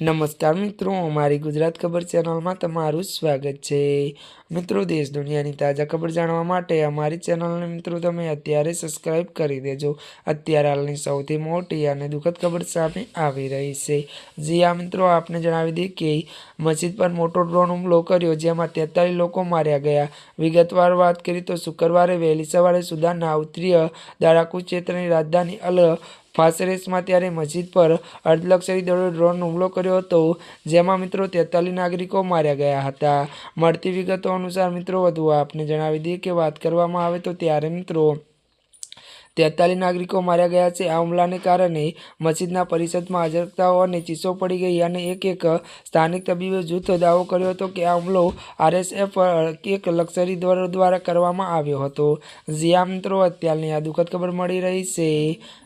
નમસ્કાર મિત્રો, અમારી ગુજરાત ખબર ચેનલમાં તમારું સ્વાગત છે. મિત્રો, દેશ દુનિયાની તાજા ખબર જાણવા માટે અમારી ચેનલને મિત્રો તમે અત્યારે સબસ્ક્રાઈબ કરી દેજો. અત્યારે હાલની સૌથી મોટી અને દુઃખદ ખબર સામે આવી રહી છે. જી આ મિત્રો, આપને જણાવી દઈએ કે મસ્જિદ પર મોટો ડ્રોન હુમલો કર્યો, જેમાં તેતાલીસ લોકો માર્યા ગયા. વિગતવાર વાત કરી તો શુક્રવારે વહેલી સવારે સુદાનના ઉત્તરીય દારાકુ ક્ષેત્રની રાજધાની અલ ફાસરેસમાં ત્યારે મસ્જિદ પર અર્ધલક્ષરી દળોએ ડ્રોન હુમલો કર્યો હતો, જેમાં મિત્રો તેતાલીસ નાગરિકો માર્યા ગયા હતા. મળતી વિગતો અનુસાર મિત્રો, વધુ આપને જણાવી દઈએ કે વાત કરવામાં આવે તો ત્યારે મિત્રો તેતાલીસ નાગરિકો માર્યા ગયા છે. આ હુમલાને કારણે મસ્જિદના પરિષદમાં અજરકતાઓ અને ચીસો પડી ગઈ અને એક એક સ્થાનિક તબીબે જૂથ દાવો કર્યો હતો કે આ હુમલો આરએસએફ એક લક્ઝરી દ્વારા કરવામાં આવ્યો હતો. જ્યાં મિત્રો, અત્યારની આ દુઃખદ ખબર મળી રહી છે.